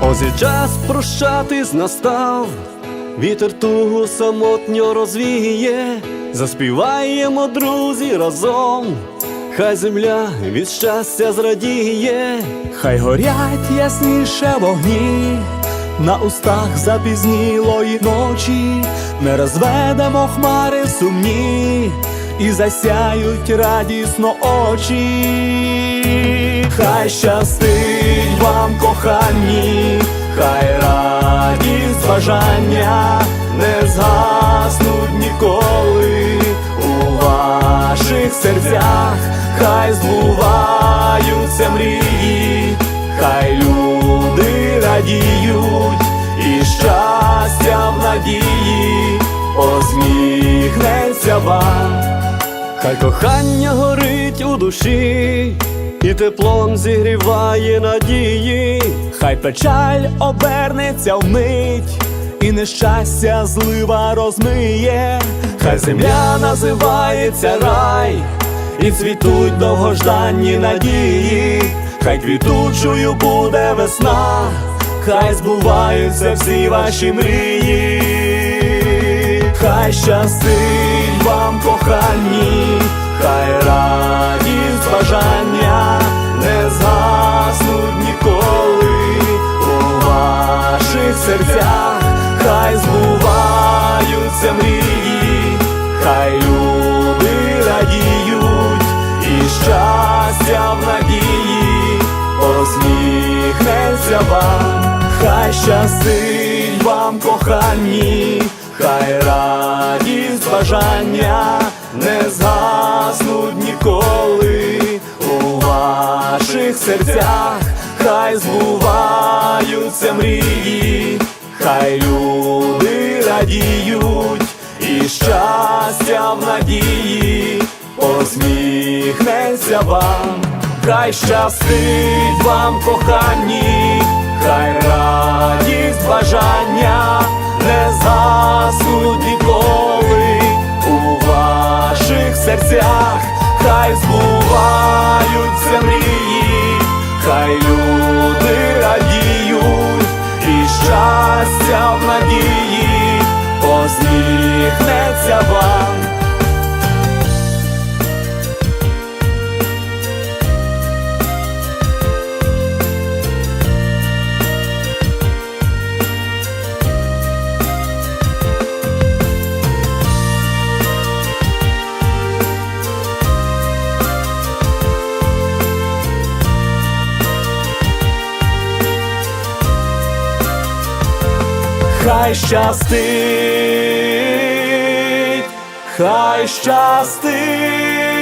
Ось і час прощатись настав, вітер тугу самотньо розвіє, заспіваємо, друзі, разом, хай земля від щастя зрадіє, Хай горять ясніше вогні, на устах запізнілої ночі, не розведемо хмари сумні і засяють радісно очі. Хай щастить вам, кохані, хай радість бажання не згаснуть ніколи у ваших серцях, хай збуваються мрії, хай люди радіють, і щастя в надії посміхнеться вам. Хай кохання горить у душі, і теплом зігріває надії. Хай печаль обернеться вмить, і нещастя злива розмиє, хай земля називається рай, і цвітуть довгожданні надії, хай квітучою буде весна, хай збуваються всі ваші мрії, хай щастить вам, кохані, хай радість бажання не згаснуть ніколи у ваших серцях, хай збуваються мрії, хай люди радіють, і щастя в надії. Посміхнеться вам, хай щастить вам, кохані, бажання не згаснуть ніколи у ваших серцях, хай збуваються мрії, хай люди радіють, і щастя в надії посміхнеться вам, хай щастить вам, кохані, серцях, хай збуваються мрії, хай люди радіють, і щастя в надії посміхнеться вам. Хай щастить, хай щастить.